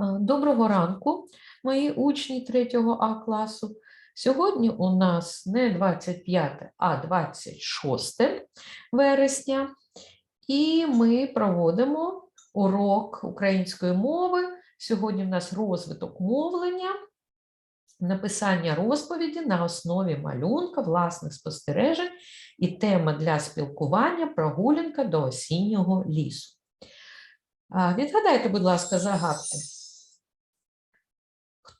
Доброго ранку, мої учні 3 А класу. Сьогодні у нас не 25, а 26 вересня, і ми проводимо урок української мови. Сьогодні в нас розвиток мовлення, написання розповіді на основі малюнка, власних спостережень і тема для спілкування прогулянка до осіннього лісу. Відгадайте, будь ласка, загадку.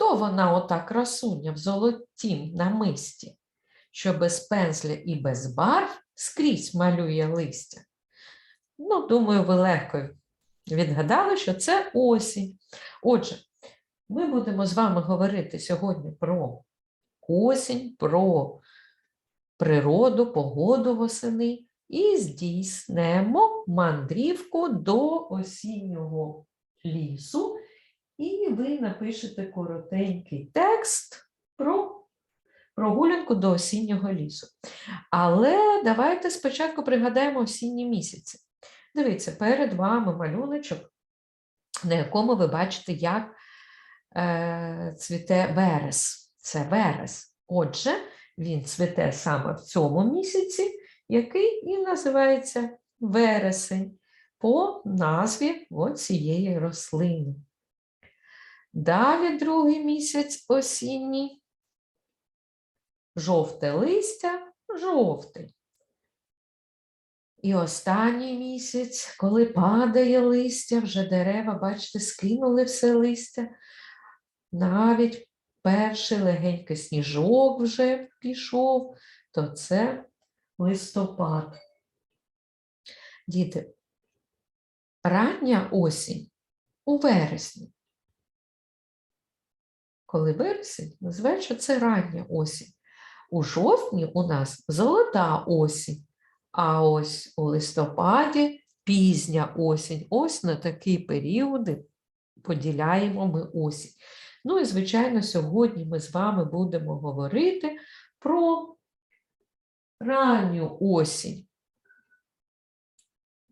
Хто вона, ота красуня в золотім намисті, що без пензля і без барв скрізь малює листя? Ну, думаю, ви легко відгадали, що це осінь. Отже, ми будемо з вами говорити сьогодні про осінь, про природу, погоду восени і здійснемо мандрівку до осіннього лісу. І ви напишете коротенький текст про прогулянку до осіннього лісу. Але давайте спочатку пригадаємо осінні місяці. Дивіться, перед вами малюночок, на якому ви бачите, як е, цвіте верес. Це верес. Отже, він цвіте саме в цьому місяці, який і називається вересень по назві цієї рослини. Далі другий місяць осінній, жовте листя, жовтий. І останній місяць, коли падає листя, вже дерева, бачите, скинули все листя, навіть перший легенький сніжок вже пішов, то це листопад. Діти, рання осінь у вересні. Коли вересень, називають, це рання осінь. У жовтні у нас золота осінь, а ось у листопаді пізня осінь. Ось на такі періоди поділяємо ми осінь. Ну і, звичайно, сьогодні ми з вами будемо говорити про ранню осінь.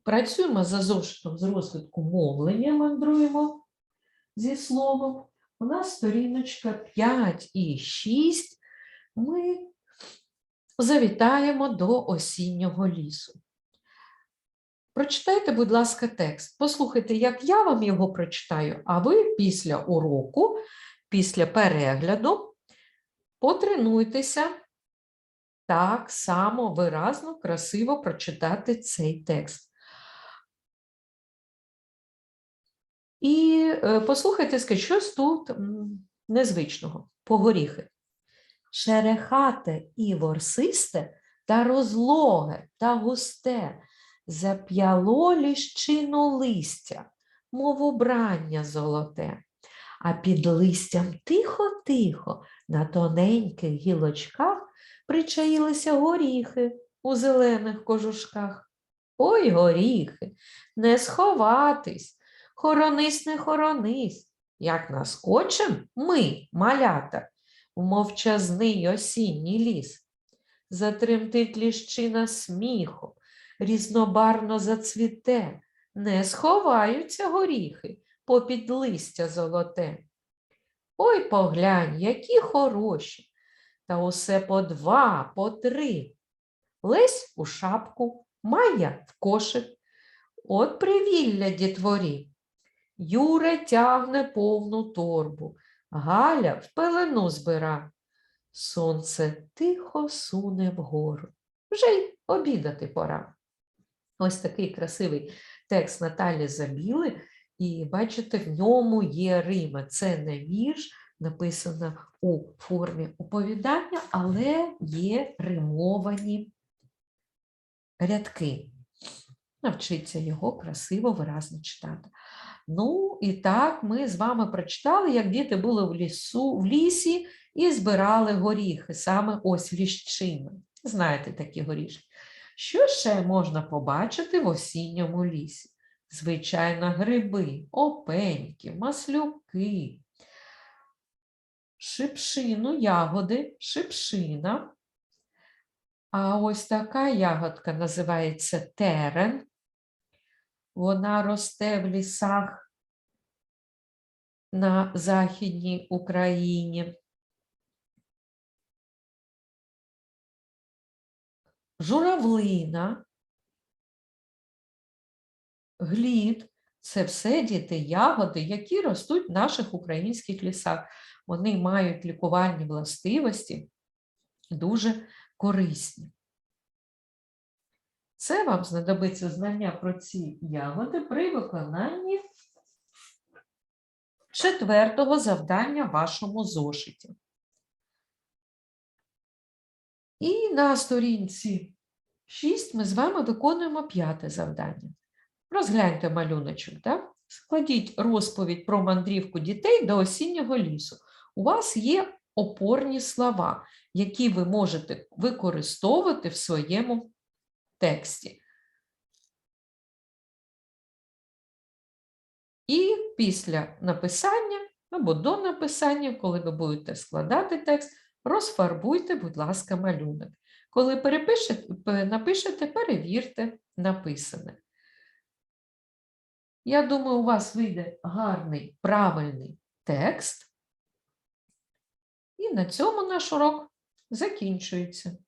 Працюємо за зошитом з розвитку мовлення, мандруємо зі словом. У нас сторіночка 5 і 6. Ми завітаємо до осіннього лісу. Прочитайте, будь ласка, текст. Послухайте, як я вам його прочитаю, а ви після уроку, після перегляду, потренуйтеся так само виразно, красиво прочитати цей текст. І е, послухайте, скажіть, щось тут незвичного, погоріхи. Шерехате і ворсисте та розлоге та густе, зап'яло ліщину листя, мов убрання золоте, а під листям тихо-тихо на тоненьких гілочках причаїлися горіхи у зелених кожушках. Ой, горіхи, не сховатись. Хоронись, не хоронись, як наскочим ми, малята, в мовчазний осінній ліс. Затремтить ліщина сміху, різнобарно зацвіте, не сховаються горіхи попід листя золоте. Ой, поглянь, які хороші, та усе по два, по три. Лесь у шапку, Майя в кошик. От привілля дітворі. Юре тягне повну торбу, Галя в пелену збира. Сонце тихо суне вгору. Вже й обідати пора. Ось такий красивий текст Наталі Забіли, і бачите, в ньому є Рима. Це не вірш, написано у формі оповідання, але є римовані рядки. Навчиться його красиво, виразно читати. Ну, і так ми з вами прочитали, як діти були в лісу, в лісі і збирали горіхи, саме ось ліщини. Знаєте такі горішки. Що ще можна побачити в осінньому лісі? Звичайно, гриби, опеньки, маслюки, шипшину, ягоди, шипшина. А ось така ягодка називається терен. Вона росте в лісах на Західній Україні. Журавлина, глід це все діти ягоди, які ростуть в наших українських лісах. Вони мають лікувальні властивості, дуже корисні. Це вам знадобиться знання про ці ягоди при виконанні четвертого завдання в вашому зошиті. І на сторінці 6 ми з вами виконуємо п'яте завдання. Розгляньте малюночок, так? складіть розповідь про мандрівку дітей до осіннього лісу. У вас є опорні слова, які ви можете використовувати в своєму тексті. І після написання або до написання, коли ви будете складати текст, розфарбуйте, будь ласка, малюнок. Коли перепишете, напишете, перевірте написане. Я думаю, у вас вийде гарний, правильний текст. І на цьому наш урок закінчується.